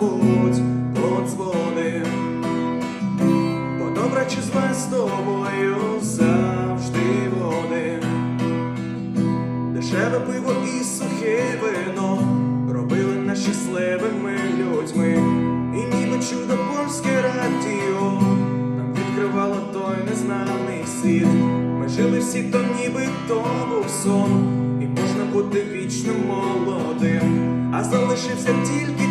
не забудь подзвони. Бо добре чи зле з тобою завжди вони. Дешеве пиво і сухе вино робили нас щасливими людьми. І ніби чудо польське радіо нам відкривало той незнаний світ. Ми жили всі, то ніби то був сон, і можна бути вічно молодим. А залишився тільки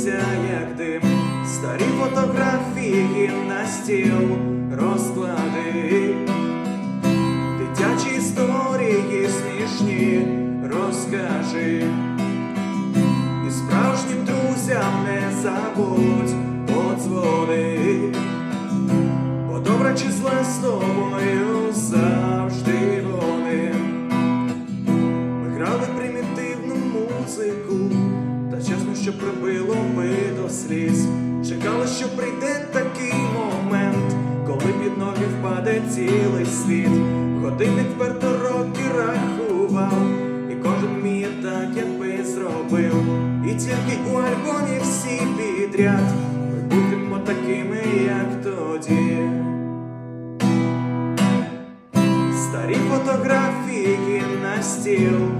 розлетілися, як дим. Старі фотографії на стіл розклади. Дитячі історії смішні розкажи. І справжнім друзям не забудь подзвони. Бо добре чи зле з тобою що прибило би до сліз. Чекали, що прийде такий момент, коли під ноги впаде цілий світ. Годинник вперто роки рахував, і кожен вміє так, як би зробив. І тільки у альбомі всі підряд ми будемо такими, як тоді. Старі фотографії на стіл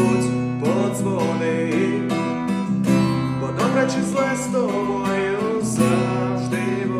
подзвони, бо добре числе з тобою завжди.